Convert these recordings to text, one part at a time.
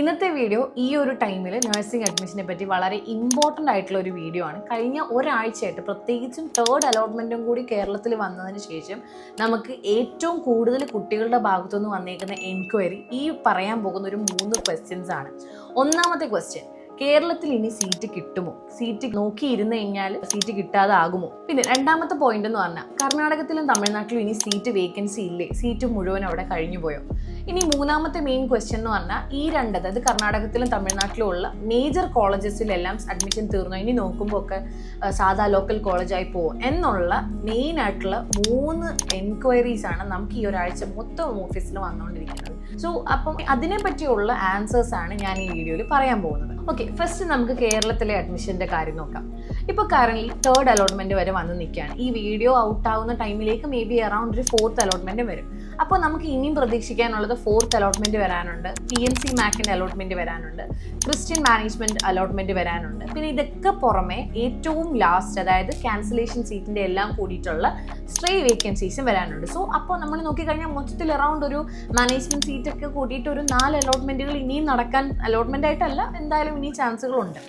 ഇന്നത്തെ വീഡിയോ ഈ ഒരു ടൈമിൽ നഴ്സിംഗ് അഡ്മിഷനെ പറ്റി വളരെ ഇമ്പോർട്ടന്റ് ആയിട്ടുള്ള ഒരു വീഡിയോ ആണ്. കഴിഞ്ഞ ഒരാഴ്ചയായിട്ട് പ്രത്യേകിച്ചും തേർഡ് അലോട്ട്മെന്റും കൂടി കേരളത്തിൽ വന്നതിന് ശേഷം നമുക്ക് ഏറ്റവും കൂടുതൽ കുട്ടികളുടെ ഭാഗത്തുനിന്ന് വന്നേക്കുന്ന എൻക്വയറി ഈ പറയാൻ പോകുന്ന ഒരു മൂന്ന് ക്വസ്റ്റ്യൻസ് ആണ്. ഒന്നാമത്തെ ക്വസ്റ്റ്യൻ കേരളത്തിൽ ഇനി സീറ്റ് കിട്ടുമോ? സീറ്റ് നോക്കിയിരുന്നു കഴിഞ്ഞാൽ സീറ്റ് കിട്ടാതാകുമോ? പിന്നെ രണ്ടാമത്തെ പോയിന്റ് എന്ന് പറഞ്ഞാൽ കർണാടകത്തിലും തമിഴ്നാട്ടിലും ഇനി സീറ്റ് വേക്കൻസി ഇല്ലേ? സീറ്റ് മുഴുവൻ അവിടെ കഴിഞ്ഞു പോയോ ഇനി മൂന്നാമത്തെ മെയിൻ ക്വസ്റ്റ്യൻ എന്ന് പറഞ്ഞാൽ ഈ രണ്ട് അതായത് കർണാടകത്തിലും തമിഴ്നാട്ടിലും ഉള്ള മേജർ കോളേജസിലെല്ലാം അഡ്മിഷൻ തീർന്നു? ഇനി നോക്കുമ്പോൾ ഒക്കെ സാധാ ലോക്കൽ കോളേജായി പോകും എന്നുള്ള മെയിൻ ആയിട്ടുള്ള മൂന്ന് എൻക്വയറീസ് ആണ് നമുക്ക് ഈ ഒരാഴ്ച മൊത്തം ഓഫീസിൽ വന്നുകൊണ്ടിരിക്കുന്നത് സോ അപ്പം അതിനെ പറ്റിയുള്ള ആൻസേഴ്സ് ആണ് ഞാൻ ഈ വീഡിയോയിൽ പറയാൻ പോകുന്നത്. ഓക്കെ ഫസ്റ്റ് നമുക്ക് കേരളത്തിലെ അഡ്മിഷന്റെ കാര്യം നോക്കാം. ഇപ്പോൾ കറൻലി തേർഡ് അലോട്ട്മെന്റ് വരെ വന്ന് നിൽക്കുകയാണ്. ഈ വീഡിയോ ഔട്ട് ആവുന്ന ടൈമിലേക്ക് മേ ബി അറൗണ്ട് ഒരു ഫോർത്ത് അലോട്ട്മെന്റും വരും. അപ്പോൾ നമുക്ക് ഇനിയും പ്രതീക്ഷിക്കാനുള്ളത് ഫോർത്ത് അലോട്ട്മെന്റ് വരാനുണ്ട്. പി എൻ സി മാക്കിന്റെ അലോട്ട്മെന്റ് വരാനുണ്ട്. ക്രിസ്ത്യൻ മാനേജ്മെന്റ് അലോട്ട്മെന്റ് വരാനുണ്ട്. പിന്നെ ഇതൊക്കെ പുറമെ ഏറ്റവും ലാസ്റ്റ് അതായത് ക്യാൻസലേഷൻ സീറ്റിന്റെ എല്ലാം കൂടിയിട്ടുള്ള സ്ട്രേ വേക്കൻസീസും വരാനുണ്ട്. സോ അപ്പോൾ നമ്മൾ നോക്കിക്കഴിഞ്ഞാൽ മൊത്തത്തിൽ അറൗണ്ട് ഒരു മാനേജ്മെന്റ് സീറ്റൊക്കെ കൂടിയിട്ട് ഒരു നാല് അലോട്ട്മെന്റുകൾ ഇനിയും നടക്കാൻ അലോട്ട്മെന്റ് ആയിട്ടല്ല എന്തായാലും ഇനി ചാൻസുകളുണ്ട്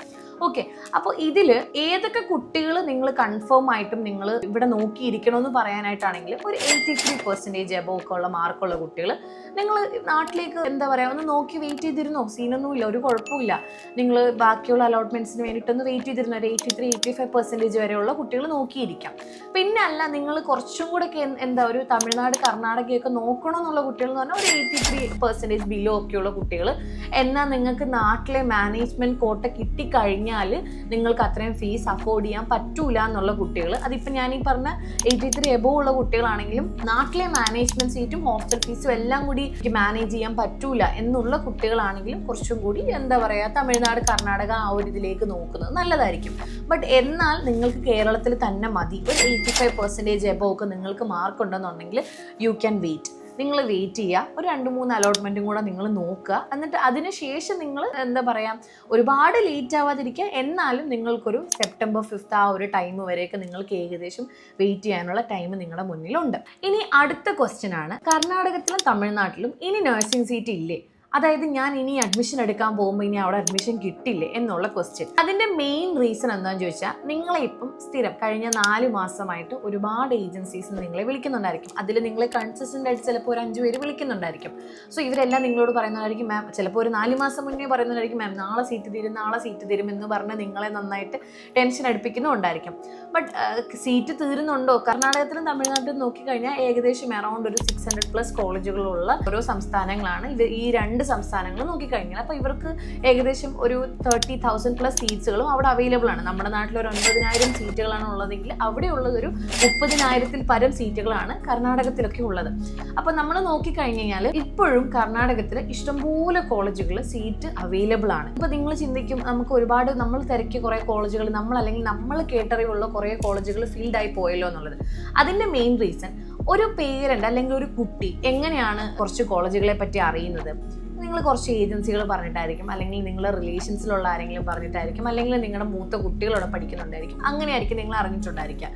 ഓക്കെ അപ്പോൾ ഇതിൽ ഏതൊക്കെ കുട്ടികൾ നിങ്ങൾ കൺഫേം ആയിട്ടും നിങ്ങൾ ഇവിടെ നോക്കിയിരിക്കണമെന്ന് പറയാനായിട്ടാണെങ്കിൽ ഒരു എയ്റ്റി ത്രീ പെർസെന്റേജ് എബോ ഒക്കെ ഉള്ള മാർക്കുള്ള കുട്ടികൾ നിങ്ങൾ നാട്ടിലേക്ക് എന്താ പറയുക ഒന്ന് നോക്കി വെയിറ്റ് ചെയ്തിരുന്നോ? സീനൊന്നുമില്ല ഒരു കുഴപ്പമില്ല നിങ്ങൾ ബാക്കിയുള്ള അലോട്ട്മെന്റ്സിന് വേണ്ടിയിട്ടൊന്ന് വെയിറ്റ് ചെയ്തിരുന്നു? ഒരു eighty three eighty five percentage വരെയുള്ള കുട്ടികൾ നോക്കിയിരിക്കാം. പിന്നെ അല്ല നിങ്ങൾ കുറച്ചും കൂടെ എന്താ ഒരു തമിഴ്നാട് കർണാടകയൊക്കെ നോക്കണം എന്നുള്ള കുട്ടികൾ എന്ന് പറഞ്ഞാൽ ഒരു എയ്റ്റി ത്രീ പെർസെന്റേജ് ബിലോ ഒക്കെയുള്ള കുട്ടികൾ എന്നാൽ നിങ്ങൾക്ക് നാട്ടിലെ മാനേജ്മെന്റ് കോട്ട കിട്ടിക്കഴിഞ്ഞാൽ നിങ്ങൾക്ക് അത്രയും ഫീസ് അഫോർഡ് ചെയ്യാൻ പറ്റൂല എന്നുള്ള കുട്ടികൾ അതിപ്പോൾ ഞാൻ ഈ പറഞ്ഞ എയ്റ്റി ത്രീ എബോ ഉള്ള കുട്ടികളാണെങ്കിലും നാട്ടിലെ മാനേജ്മെന്റ് സീറ്റും ഹോസ്റ്റൽ ഫീസും എല്ലാം കൂടി മാനേജ് ചെയ്യാൻ പറ്റൂല എന്നുള്ള കുട്ടികളാണെങ്കിലും കുറച്ചും കൂടി എന്താ പറയുക തമിഴ്നാട് കർണാടക ആ ഒരു ഇതിലേക്ക് നോക്കുന്നത് നല്ലതായിരിക്കും. ബട്ട് എന്നാൽ നിങ്ങൾക്ക് കേരളത്തിൽ തന്നെ മതി. ഒരു എയ്റ്റി ഫൈവ് പെർസെന്റേജ് എബോ ഒക്കെ നിങ്ങൾക്ക് മാർക്ക് ഉണ്ടെന്നുണ്ടെങ്കിൽ യു ക്യാൻ വെയിറ്റ് നിങ്ങൾ വെയിറ്റ് ചെയ്യുക ഒരു രണ്ട് മൂന്ന് അലോട്ട്മെന്റും കൂടെ നിങ്ങൾ നോക്കുക. എന്നിട്ട് അതിന് ശേഷം നിങ്ങൾ എന്താ പറയുക ഒരുപാട് ലേറ്റ് ആവാതിരിക്കുക. എന്നാലും നിങ്ങൾക്കൊരു സെപ്റ്റംബർ ഫിഫ്ത്ത് ആ ഒരു ടൈം വരെയൊക്കെ നിങ്ങൾക്ക് ഏകദേശം വെയിറ്റ് ചെയ്യാനുള്ള ടൈം നിങ്ങളുടെ മുന്നിലുണ്ട്. ഇനി അടുത്ത ക്വസ്റ്റ്യൻ ആണ്. കർണാടകത്തിലും തമിഴ്നാട്ടിലും ഇനി നഴ്സിംഗ് സീറ്റ് ഇല്ലേ? അതായത് ഞാൻ ഇനി അഡ്മിഷൻ എടുക്കാൻ പോകുമ്പോൾ ഇനി അവിടെ അഡ്മിഷൻ കിട്ടില്ലേ എന്നുള്ള ക്വസ്റ്റ്യൻ അതിന്റെ മെയിൻ റീസൺ എന്താണെന്ന് ചോദിച്ചാൽ നിങ്ങളെ ഇപ്പം സ്ഥിരം കഴിഞ്ഞ നാല് മാസമായിട്ട് ഒരുപാട് ഏജൻസീസ് നിങ്ങളെ വിളിക്കുന്നുണ്ടായിരിക്കും. അതിൽ നിങ്ങളെ കൺസിസ്റ്റന്റ് ആയിട്ട് ചിലപ്പോൾ ഒരു അഞ്ച് പേര് വിളിക്കുന്നുണ്ടായിരിക്കും. സോ ഇവരെല്ലാം നിങ്ങളോട് പറയുന്നതായിരിക്കും മാം ചിലപ്പോൾ ഒരു നാല് മാസം മുന്നേ പറയുന്നതായിരിക്കും മാം നാളെ സീറ്റ് തരും നാളെ സീറ്റ് തരും എന്ന് പറഞ്ഞ് നിങ്ങളെ നന്നായിട്ട് ടെൻഷൻ അടുപ്പിക്കുന്നുണ്ടായിരിക്കും. ബട്ട് സീറ്റ് തീരുന്നുണ്ടോ? കർണാടകത്തിലും തമിഴ്നാട്ടിലും നോക്കിക്കഴിഞ്ഞാൽ ഏകദേശം അറൗണ്ട് ഒരു സിക്സ് ഹൺഡ്രഡ് പ്ലസ് കോളേജുകളുള്ള ഓരോ സംസ്ഥാനങ്ങളാണ്. ഇത് ഈ രണ്ട് സംസ്ഥാനങ്ങൾ നോക്കിക്കഴിഞ്ഞാൽ അപ്പോൾ ഇവർക്ക് ഏകദേശം ഒരു തേർട്ടി തൗസൻഡ് പ്ലസ് സീറ്റ്സുകളും അവിടെ അവൈലബിൾ ആണ്. നമ്മുടെ നാട്ടിൽ ഒരു ഒൻപതിനായിരം സീറ്റുകളാണ് ഉള്ളതെങ്കിൽ അവിടെയുള്ളത് ഒരു മുപ്പതിനായിരത്തിൽ പരം സീറ്റുകളാണ് കർണാടകത്തിലൊക്കെ ഉള്ളത്. അപ്പോൾ നമ്മൾ നോക്കിക്കഴിഞ്ഞ് കഴിഞ്ഞാൽ ഇപ്പോഴും കർണാടകത്തിൽ ഇഷ്ടംപോലെ കോളേജുകൾ സീറ്റ് അവൈലബിൾ ആണ്. ഇപ്പോൾ നിങ്ങൾ ചിന്തിക്കും നമുക്ക് ഒരുപാട് നമ്മൾ തിരക്കിയ കുറേ കോളേജുകൾ നമ്മൾ അല്ലെങ്കിൽ നമ്മൾ കേട്ടറിവുള്ള കുറേ കോളേജുകൾ ഫീൽഡ് ആയി പോയല്ലോ എന്നുള്ളത്. അതിന്റെ മെയിൻ റീസൺ ഒരു പേരന്റ് അല്ലെങ്കിൽ ഒരു കുട്ടി എങ്ങനെയാണ് കുറച്ച് കോളേജുകളെ പറ്റി അറിയുന്നത്? നിങ്ങൾ കുറച്ച് ഏജൻസികൾ പറഞ്ഞിട്ടായിരിക്കും. അല്ലെങ്കിൽ നിങ്ങളുടെ റിലേഷൻസിലുള്ള ആരെങ്കിലും പറഞ്ഞിട്ടായിരിക്കും. അല്ലെങ്കിൽ നിങ്ങളുടെ മൂത്ത കുട്ടികളോടെ പഠിക്കുന്നുണ്ടായിരിക്കും. അങ്ങനെയായിരിക്കും നിങ്ങൾ അറിഞ്ഞിട്ടുണ്ടായിരിക്കുക.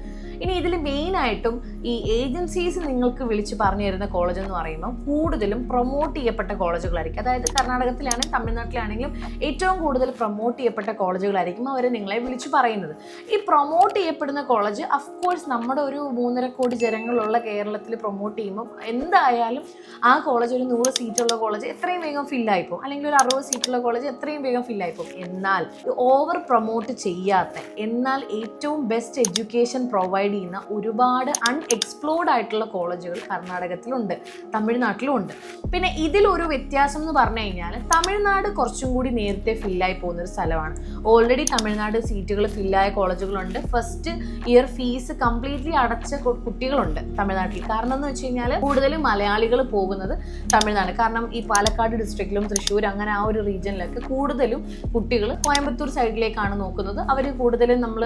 ഇനി ഇതിൽ മെയിനായിട്ടും ഈ ഏജൻസീസ് നിങ്ങൾക്ക് വിളിച്ച് പറഞ്ഞു തരുന്ന കോളേജ് എന്ന് പറയുമ്പോൾ കൂടുതലും പ്രൊമോട്ട് ചെയ്യപ്പെട്ട കോളേജുകളായിരിക്കും അതായത് കർണാടകത്തിലാണെങ്കിലും തമിഴ്നാട്ടിലാണെങ്കിലും ഏറ്റവും കൂടുതൽ പ്രൊമോട്ട് ചെയ്യപ്പെട്ട കോളേജുകളായിരിക്കും അവർ നിങ്ങളെ വിളിച്ച് പറയുന്നത്. ഈ പ്രൊമോട്ട് ചെയ്യപ്പെടുന്ന കോളേജ് അഫ്കോഴ്സ് നമ്മുടെ ഒരു മൂന്നര കോടി ജനങ്ങളുള്ള കേരളത്തിൽ പ്രൊമോട്ട് ചെയ്യുമ്പോൾ എന്തായാലും ആ കോളേജ് ഒരു നൂറ് സീറ്റുള്ള കോളേജ് എത്രയും വേഗം ഫില്ലായിപ്പോകും അല്ലെങ്കിൽ ഒരു അറുപത് സീറ്റുള്ള കോളേജ് എത്രയും വേഗം ഫില്ലായിപ്പോകും എന്നാൽ ഓവർ പ്രൊമോട്ട് ചെയ്യാത്ത എന്നാൽ ഏറ്റവും ബെസ്റ്റ് എഡ്യൂക്കേഷൻ പ്രൊവൈഡ് ചെയ്യുന്ന ഒരുപാട് അൺഎക്സ്പ്ലോർഡ് ആയിട്ടുള്ള കോളേജുകൾ കർണാടകത്തിലുണ്ട് തമിഴ്നാട്ടിലും ഉണ്ട് പിന്നെ ഇതിലൊരു വ്യത്യാസം എന്ന് പറഞ്ഞു കഴിഞ്ഞാൽ തമിഴ്നാട് കുറച്ചും കൂടി നേരത്തെ ഫില്ലായി പോകുന്ന ഒരു സ്ഥലമാണ്. ഓൾറെഡി തമിഴ്നാട് സീറ്റുകൾ ഫില്ലായ കോളേജുകളുണ്ട് ഫസ്റ്റ് ഇയർ ഫീസ് കംപ്ലീറ്റ്ലി അടച്ച കുട്ടികളുണ്ട് തമിഴ്നാട്ടിൽ. കാരണം എന്ന് വെച്ച് കഴിഞ്ഞാൽ കൂടുതലും മലയാളികൾ പോകുന്നത് തമിഴ്നാട്. കാരണം ഈ പാലക്കാട് ഡിസ്ട്രിക്റ്റിലും തൃശ്ശൂർ അങ്ങനെ ആ ഒരു റീജിയനിലൊക്കെ കൂടുതലും കുട്ടികൾ കോയമ്പത്തൂർ സൈഡിലേക്കാണ് നോക്കുന്നത്. അവർ കൂടുതലും നമ്മൾ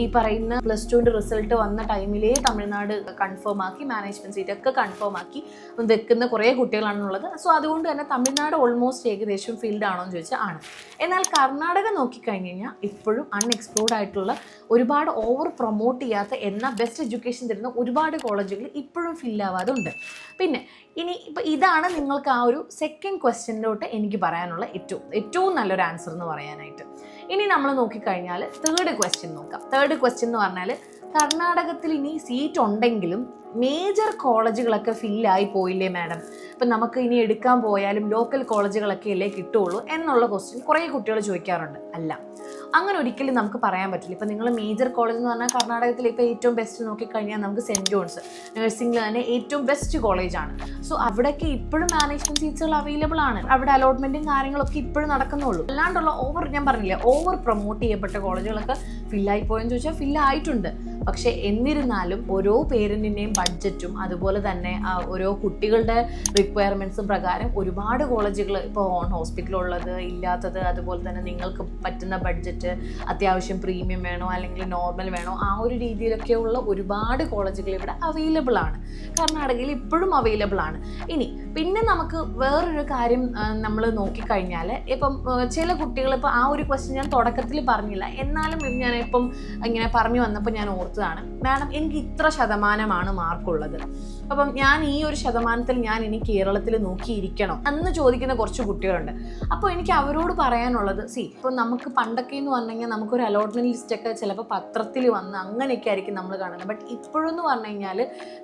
ഈ പറയുന്ന പ്ലസ് ടുവിന്റെ റിസൾട്ട് വന്ന ടൈമിലേ തമിഴ്നാട് കൺഫേം ആക്കി മാനേജ്മെന്റ് സീറ്റ് ഒക്കെ കൺഫേം ആക്കി വെക്കുന്ന കുറേ കുട്ടികളാണുള്ളത്. സോ അതുകൊണ്ട് തന്നെ തമിഴ്നാട് ഓൾമോസ്റ്റ് ഏകദേശം ഫീൽഡ് ആണോ എന്ന് ചോദിച്ചാൽ ആണ്. എന്നാൽ കർണാടക നോക്കിക്കഴിഞ്ഞ് കഴിഞ്ഞാൽ ഇപ്പോഴും അൺഎക്സ്പ്ലോർഡ് ആയിട്ടുള്ള ഒരുപാട് ഓവർ പ്രൊമോട്ട് ചെയ്യാത്ത എന്നാൽ ബെസ്റ്റ് എഡ്യൂക്കേഷൻ തരുന്ന ഒരുപാട് കോളേജുകൾ ഇപ്പോഴും ഫില്ലാവാതെ ഉണ്ട് പിന്നെ ഇനി ഇപ്പം ഇതാണ് നിങ്ങൾക്ക് ആ ഒരു സെക്കൻഡ് ക്വസ്റ്റ്യനിലോട്ട് എനിക്ക് പറയാനുള്ള ഏറ്റവും ഏറ്റവും നല്ലൊരു ആൻസർ എന്ന് പറയാനായിട്ട്. ഇനി നമ്മൾ നോക്കിക്കഴിഞ്ഞാൽ തേർഡ് ക്വസ്റ്റ്യൻ നോക്കാം. തേർഡ് ക്വസ്റ്റ്യൻ എന്ന് പറഞ്ഞാൽ കർണാടകത്തിൽ ഇനി സീറ്റ് ഉണ്ടെങ്കിലും മേജർ കോളേജുകളൊക്കെ ഫില്ലായി പോയില്ലേ മാഡം ഇപ്പം നമുക്ക് ഇനി എടുക്കാൻ പോയാലും ലോക്കൽ കോളേജുകളൊക്കെ അല്ലേ കിട്ടുള്ളൂ എന്നുള്ള ക്വസ്റ്റ്യൻ കുറേ കുട്ടികൾ ചോദിക്കാറുണ്ട്. അല്ല അങ്ങനെ ഒരിക്കലും നമുക്ക് പറയാൻ പറ്റില്ല. ഇപ്പം നിങ്ങൾ മേജർ കോളേജ് എന്ന് പറഞ്ഞാൽ കർണാടകത്തിൽ ഇപ്പോൾ ഏറ്റവും ബെസ്റ്റ് നോക്കിക്കഴിഞ്ഞാൽ നമുക്ക് സെന്റ് ജോൺസ് നഴ്സിംഗിൽ തന്നെ ഏറ്റവും ബെസ്റ്റ് കോളേജാണ് സോ അവിടെയൊക്കെ ഇപ്പോഴും മാനേജ്മെന്റ് സീറ്റ്സുകൾ അവൈലബിൾ ആണ്. അവിടെ അലോട്ട്മെന്റും കാര്യങ്ങളൊക്കെ ഇപ്പോഴും നടക്കുന്നുള്ളൂ. അല്ലാണ്ടുള്ള ഓവർ ഞാൻ പറഞ്ഞില്ല ഓവർ പ്രൊമോട്ട് ചെയ്യപ്പെട്ട കോളേജുകളൊക്കെ ഫില്ലായി പോയെന്ന് ചോദിച്ചാൽ ഫില്ലായിട്ടുണ്ട് പക്ഷേ എന്നിരുന്നാലും ഓരോ പേരന്റിന്റെയും ബഡ്ജറ്റും അതുപോലെ തന്നെ ഓരോ കുട്ടികളുടെ റിക്വയർമെന്റ്സും പ്രകാരം ഒരുപാട് കോളേജുകൾ ഇപ്പോൾ ഓൺ ഹോസ്പിറ്റലുള്ളത് ഇല്ലാത്തത് അതുപോലെ തന്നെ നിങ്ങൾക്ക് പറ്റുന്ന ബഡ്ജറ്റ് അത്യാവശ്യം പ്രീമിയം വേണോ അല്ലെങ്കിൽ നോർമൽ വേണോ ആ ഒരു രീതിയിലൊക്കെയുള്ള ഒരുപാട് കോളേജുകൾ ഇവിടെ അവൈലബിൾ ആണ്. കർണാടകയിൽ ഇപ്പോഴും അവൈലബിൾ ആണ്. ഇനി പിന്നെ നമുക്ക് വേറൊരു കാര്യം നമ്മൾ നോക്കിക്കഴിഞ്ഞാൽ ഇപ്പം ചില കുട്ടികൾ ഇപ്പോൾ ആ ഒരു ക്വസ്റ്റ്യൻ ഞാൻ തുടക്കത്തിൽ പറഞ്ഞില്ല. എന്നാലും ഞാൻ ഇപ്പം ഇങ്ങനെ പറഞ്ഞു വന്നപ്പോൾ ഞാൻ ഓർത്തതാണ് മാഡം എനിക്ക് ഇത്ര ശതമാനമാണ് മാർക്കുള്ളത്. അപ്പം ഞാൻ ഈ ഒരു ശതമാനത്തിൽ ഞാൻ ഇനി കേരളത്തിൽ നോക്കിയിരിക്കണം എന്ന് ചോദിക്കുന്ന കുറച്ച് കുട്ടികളുണ്ട്. അപ്പോൾ എനിക്ക് അവരോട് പറയാനുള്ളത് സി ഇപ്പോൾ നമുക്ക് പണ്ടൊക്കെ എന്ന് പറഞ്ഞു കഴിഞ്ഞാൽ നമുക്കൊരു അലോട്ട്മെന്റ് ലിസ്റ്റൊക്കെ ചിലപ്പോൾ പത്രത്തിൽ വന്ന് അങ്ങനെയൊക്കെ ആയിരിക്കും നമ്മൾ കാണുന്നത്. ബട്ട് ഇപ്പോഴെന്ന് പറഞ്ഞു കഴിഞ്ഞാൽ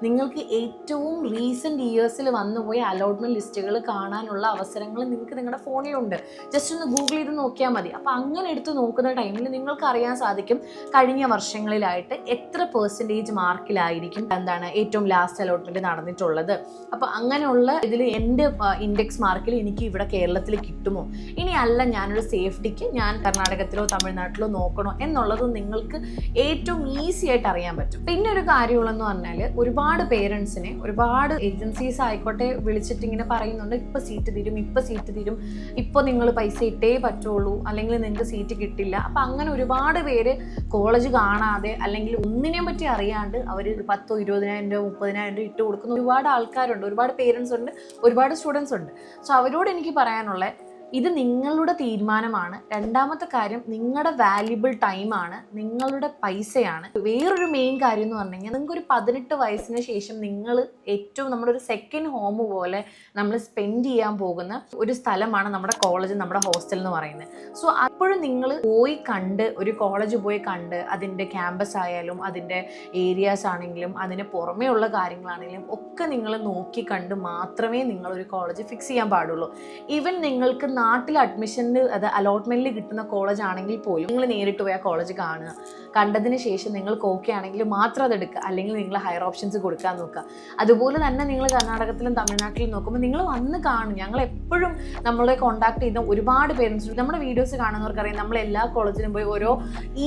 നിങ്ങൾക്ക് ഏറ്റവും റീസെന്റ് ഇയേഴ്സിൽ വന്നുപോയ അലോട്ട്മെന്റ് ലിസ്റ്റുകൾ കാണാനുള്ള അവസരങ്ങൾ നിങ്ങൾക്ക് നിങ്ങളുടെ ഫോണിലുണ്ട്. ജസ്റ്റ് ഒന്ന് ഗൂഗിൾ ചെയ്ത് നോക്കിയാൽ മതി. അപ്പോൾ അങ്ങനെ എടുത്ത് നോക്കുന്ന ടൈമിൽ നിങ്ങൾക്ക് അറിയാൻ സാധിക്കും കഴിഞ്ഞ വർഷങ്ങളിലായിട്ട് എത്ര പെർസെന്റേജ് മാർക്കിലായിരിക്കും എന്താണ് ഏറ്റവും ലാസ്റ്റ് അലോട്ട്മെന്റ് നടന്നിട്ടുള്ളത്? അപ്പോൾ അങ്ങനെയുള്ള ഇതിൽ എന്റെ ഇൻഡെക്സ് മാർക്കിൽ എനിക്ക് ഇവിടെ കേരളത്തിൽ കിട്ടുമോ? ഇനി അല്ല ഞാനൊരു സേഫ്റ്റിക്ക് ഞാൻ കർണാടകത്തിലോ തമിഴ്നാട്ടിലോ നോക്കണോ എന്നുള്ളത് നിങ്ങൾക്ക് ഏറ്റവും ഈസി ആയിട്ട് അറിയാൻ പറ്റും. പിന്നെ ഒരു കാര്യമുള്ളതെന്ന് പറഞ്ഞാൽ ഒരുപാട് പേരൻസിനെ ഒരുപാട് ഏജൻസീസ് ആയിക്കോട്ടെ വിളിച്ചിട്ട് ഇങ്ങനെ പറയുന്നുണ്ട് ഇപ്പം സീറ്റ് തീരും ഇപ്പം സീറ്റ് തീരും ഇപ്പോൾ നിങ്ങൾ പൈസ ഇട്ടേ പറ്റുള്ളൂ അല്ലെങ്കിൽ നിങ്ങൾക്ക് സീറ്റ് കിട്ടില്ല. അപ്പം അങ്ങനെ ഒരുപാട് പേര് കോളേജ് കാണാതെ അല്ലെങ്കിൽ ഒന്നിനെയും പറ്റി അറിയാണ്ട് അവർ പത്തോ ഇരുപതിനായിരം രൂപ മുപ്പതിനായിരം രൂപ ഇട്ട് കൊടുക്കുന്ന. ഒരുപാട് ആൾക്കാരുണ്ട് ഒരുപാട് പേരൻസ് ഉണ്ട് ഒരുപാട് സ്റ്റുഡൻസ് ഉണ്ട്. സോ അവരോട് എനിക്ക് പറയാനുള്ള ഇത് നിങ്ങളുടെ തീരുമാനമാണ്. രണ്ടാമത്തെ കാര്യം നിങ്ങളുടെ വാല്യുബിൾ ടൈമാണ് നിങ്ങളുടെ പൈസയാണ്. വേറൊരു മെയിൻ കാര്യം എന്ന് പറഞ്ഞു കഴിഞ്ഞാൽ നിങ്ങൾക്ക് ഒരു പതിനെട്ട് വയസ്സിന് ശേഷം നിങ്ങൾ ഏറ്റവും നമ്മുടെ ഒരു സെക്കൻഡ് ഹോം പോലെ നമ്മൾ സ്പെൻഡ് ചെയ്യാൻ പോകുന്ന ഒരു സ്ഥലമാണ് നമ്മുടെ കോളേജ് നമ്മുടെ ഹോസ്റ്റൽ എന്ന് പറയുന്നത്. സോ അപ്പോഴും നിങ്ങൾ പോയി കണ്ട് ഒരു കോളേജ് പോയി കണ്ട് അതിന്റെ ക്യാമ്പസ് ആയാലും അതിന്റെ ഏരിയാസ് ആണെങ്കിലും അതിന് പുറമേ ഉള്ള കാര്യങ്ങളാണെങ്കിലും ഒക്കെ നിങ്ങൾ നോക്കി കണ്ട് മാത്രമേ നിങ്ങളൊരു കോളേജ് ഫിക്സ് ചെയ്യാൻ പാടുള്ളൂ. ഈവൻ നിങ്ങൾക്ക് നാട്ടിൽ അഡ്മിഷനിൽ അത് അലോട്ട്മെന്റിൽ കിട്ടുന്ന കോളേജ് ആണെങ്കിൽ പോലും നിങ്ങൾ നേരിട്ട് പോയി ആ കോളേജ് കാണുക. കണ്ടതിന് ശേഷം നിങ്ങൾക്ക് ഓക്കെ ആണെങ്കിൽ മാത്രം അത് എടുക്കുക. അല്ലെങ്കിൽ നിങ്ങൾ ഹയർ ഓപ്ഷൻസ് കൊടുക്കാൻ നോക്കുക. അതുപോലെ തന്നെ നിങ്ങൾ കർണാടകത്തിലും തമിഴ്നാട്ടിലും നോക്കുമ്പോൾ നിങ്ങൾ വന്ന് കാണും. ഞങ്ങൾ എപ്പോഴും നമ്മളെ കോൺടാക്ട് ചെയ്യുന്ന ഒരുപാട് പേരൻസ് നമ്മുടെ വീഡിയോസ് കാണുന്നവർക്കറിയാം. നമ്മൾ എല്ലാ കോളേജിലും പോയി ഓരോ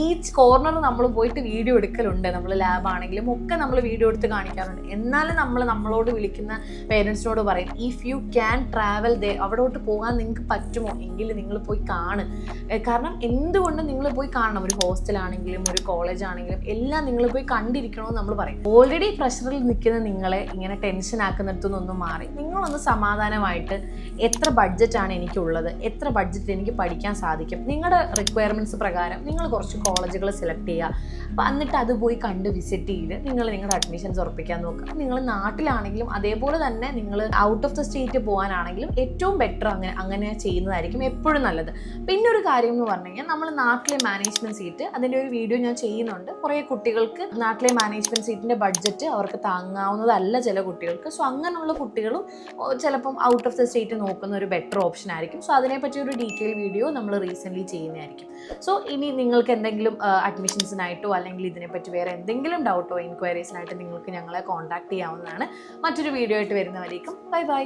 ഈച്ച് കോർണർ നമ്മൾ പോയിട്ട് വീഡിയോ എടുക്കലുണ്ട്. നമ്മൾ ലാബ് ആണെങ്കിലും ഒക്കെ നമ്മൾ വീഡിയോ എടുത്ത് കാണിക്കാറുണ്ട്. എന്നാലും നമ്മൾ നമ്മളോട് വിളിക്കുന്ന പേരൻസിനോട് പറയും ഇഫ് യു ക്യാൻ ട്രാവൽ ദേ അവിടോട്ട് പോകാൻ നിങ്ങൾക്ക് പറ്റുമോ? എങ്കിൽ നിങ്ങൾ പോയി കാണ്. കാരണം എന്തുകൊണ്ടും നിങ്ങൾ പോയി കാണണം? ഒരു ഹോസ്റ്റലാണെങ്കിലും ഒരു കോളേജ് ആണെങ്കിലും എല്ലാം നിങ്ങൾ പോയി കണ്ടിരിക്കണമെന്ന് നമ്മൾ പറയും. ഓൾറെഡി പ്രഷറിൽ നിൽക്കുന്ന നിങ്ങളെ ഇങ്ങനെ ടെൻഷൻ ആക്കുന്നിടത്തുനിന്നൊന്നും മാറി. നിങ്ങളൊന്ന് സമാധാനമായിട്ട് എത്ര ബഡ്ജറ്റാണ് എനിക്കുള്ളത്? എത്ര ബഡ്ജറ്റ് എനിക്ക് പഠിക്കാൻ സാധിക്കും? നിങ്ങളുടെ റിക്വയർമെന്റ്സ് പ്രകാരം നിങ്ങൾ കുറച്ച് കോളേജുകൾ സെലക്ട് ചെയ്യുക എന്നിട്ട് അത് പോയി കണ്ട് വിസിറ്റ് ചെയ്ത് നിങ്ങൾ നിങ്ങളുടെ അഡ്മിഷൻസ് ഉറപ്പിക്കാൻ നോക്കുക നിങ്ങൾ നാട്ടിലാണെങ്കിലും അതേപോലെ തന്നെ നിങ്ങൾ ഔട്ട് ഓഫ് ദ സ്റ്റേറ്റ് പോകാനാണെങ്കിലും ഏറ്റവും ബെറ്റർ അങ്ങനെ അങ്ങനെ ചെയ്യുന്നതായിരിക്കും എപ്പോഴും നല്ലത്. പിന്നെ ഒരു കാര്യം എന്ന് പറഞ്ഞു കഴിഞ്ഞാൽ നമ്മൾ നാട്ടിലെ മാനേജ്മെന്റ് സീറ്റ് അതിന്റെ ഒരു വീഡിയോ ഞാൻ ചെയ്യുന്നുണ്ട്. കുറേ കുട്ടികൾക്ക് നാട്ടിലെ മാനേജ്മെന്റ് സീറ്റിന്റെ ബഡ്ജറ്റ് അവർക്ക് താങ്ങാവുന്നതല്ല ചില കുട്ടികൾക്ക്. സോ അങ്ങനെയുള്ള കുട്ടികളും ചിലപ്പം ഔട്ട് ഓഫ് ദ സ്റ്റേറ്റ് നോക്കുന്ന ഒരു ബെറ്റർ ഓപ്ഷൻ ആയിരിക്കും. സോ അതിനെപ്പറ്റി ഒരു ഡീറ്റെയിൽ വീഡിയോ നമ്മൾ റീസെന്റ്ലി ചെയ്യുന്നതായിരിക്കും. സോ ഇനി നിങ്ങൾക്ക് എന്തെങ്കിലും അഡ്മിഷൻസിനായിട്ടോ അല്ലെങ്കിൽ ഇതിനെപ്പറ്റി വേറെ എന്തെങ്കിലും ഡൗട്ടോ എൻക്വയറീസിനായിട്ട് നിങ്ങൾക്ക് ഞങ്ങളെ കോൺടാക്ട് ചെയ്യാവുന്നതാണ്. മറ്റൊരു വീഡിയോ ആയിട്ട് വരുന്നവരേക്കും. Bye bye